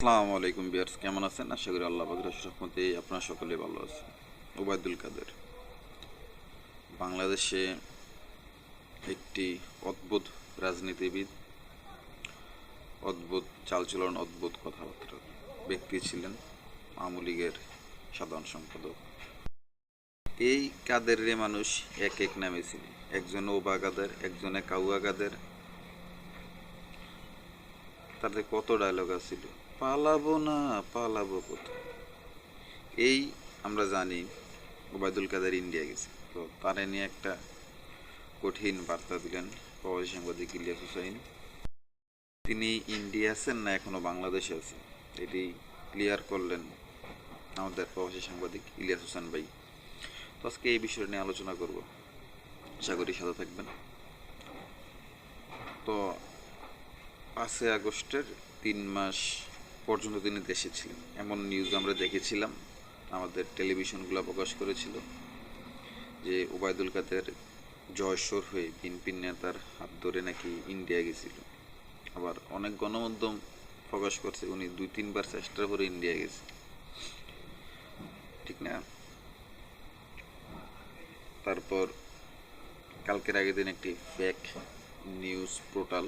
আসসালামু আলাইকুম বিয়ার্স কেমন আছেন? আশা করি আল্লাহ বাগের রহমতে আপনারা সকলে ভালো আছেন। ওবায়দুল কাদের। বাংলাদেশে একটি অদ্ভুত রাজনীতিবিদ, অদ্ভুত চালচলন, অদ্ভুত কথাবার্তা ব্যক্তি ছিলেন আওয়ামী লীগের সাধারণ সম্পাদক। এই কাদের রে মানুষ এক এক নামে ছিল একজনে ওবা কাদের, একজনে কাউয়া কাদের তাতে কত ডায়লগ আছিল? পালাবো না, পালাবো কোথায়? এই আমরা জানি ওবায়দুল কাদের ইন্ডিয়া গেছে। তো তারে নিয়ে একটা কঠিন বার্তা দিলেন প্রবাসী সাংবাদিক ইলিয়াস হুসাইন। তিনি ইন্ডিয়া আছেন না এখনও বাংলাদেশে আছেন? এটি ক্লিয়ার করলেন আমাদের প্রবাসী সাংবাদিক ইলিয়াস হোসেন ভাই। তো আজকে এই বিষয় নিয়ে আলোচনা করব। আশা করি সাথে থাকবেন। তো পাঁচই আগস্টের তিন মাস পর্যন্ত তিনি দেশে ছিলেন। এমন নিউজ আমরা দেখেছিলাম, আমাদের টেলিভিশনগুলো প্রকাশ করেছিল যে ওবায়দুল কাদের জয়স্বর হয়ে বিএনপি নেতার হাত ধরে নাকি ইন্ডিয়া গেছিল। আবার অনেক গণমাধ্যম প্রকাশ করছে, উনি দুই, তিনবার চেষ্টা করে ইন্ডিয়া গেছে। ঠিক না? তারপর কালকের আগের দিন একটি ফেক নিউজ পোর্টাল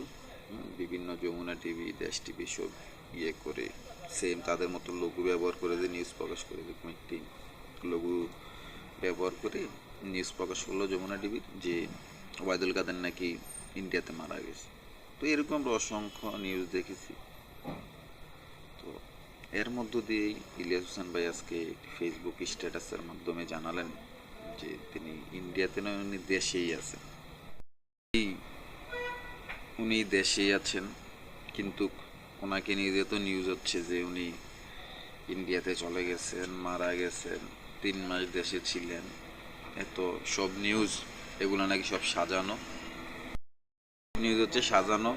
বিভিন্ন যমুনা টিভি, দেশ টিভি সব ইয়ে করে সেম তাদের মতো লঘু ব্যবহার করে যে নিউজ প্রকাশ করে এরকম একটি লঘু ব্যবহার করে নিউজ প্রকাশ করল যমুনা টিভির যে ওবায়দুল কাদের নাকি ইন্ডিয়াতে মারা গেছে। তো এরকম আমরা অসংখ্য নিউজ দেখেছি। তো এর মধ্য দিয়েই ইলিয়াস হোসেন ভাই আজকে ফেসবুক স্ট্যাটাসের মাধ্যমে জানালেন যে তিনি ইন্ডিয়াতে নয়, উনি দেশেই আছেন। উনি দেশেই আছেন, কিন্তু ওনাকে নিয়ে তো নিউজ হচ্ছে যে উনি ইন্ডিয়াতে চলে গেছেন, মারা গেছেন, তিন মাস দেশে ছিলেন, এত সব নিউজ এগুলো নাকি সব সাজানো? নিউজ হচ্ছে সাজানো,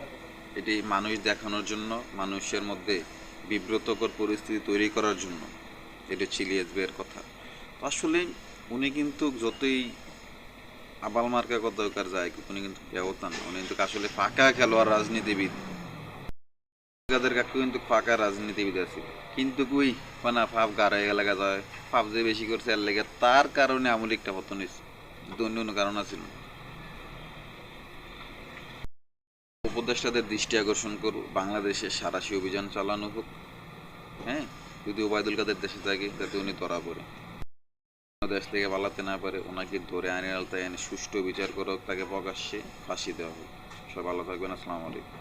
এটি মানুষ দেখানোর জন্য, মানুষের মধ্যে বিব্রতকর পরিস্থিতি তৈরি করার জন্য, এটা হচ্ছে ইলিয়াস কথা। আসলে উনি কিন্তু যতই আবাল মার্কা কত দরকার যায় উনি কিন্তু ব্যবতা না। উনি কিন্তু আসলে ফাঁকা খেলোয়াড়, রাজনীতিবিদ। তাদের কাকু কিন্তু ফাঁকা রাজনীতিবিদ আছে। কিন্তু কুই মানে ফাপ গাড়াই এলাকা যায়। ফাপ যে বেশি করছে এর লেগে তার কারণে আমল একটা পতন হয়েছে। কিন্তু অন্য অন্য কারণ আছে। উপদেষ্টাদের দৃষ্টি আকর্ষণ করব বাংলাদেশে সারাশি অভিযান চালানো হোক। হ্যাঁ? যদি ওবায়দুল কাদের দেশে থাকে যাতে উনি ধরা পড়ে। দেশ থেকে পালাতে না পারে ওনাকে ধরে আইনের আলতায় এনে সুষ্ঠু বিচার করে তাকে প্রকাশ্যে ফাঁসি দেওয়া হোক। সব ভালো থাকবেন, আসসালামু আলাইকুম।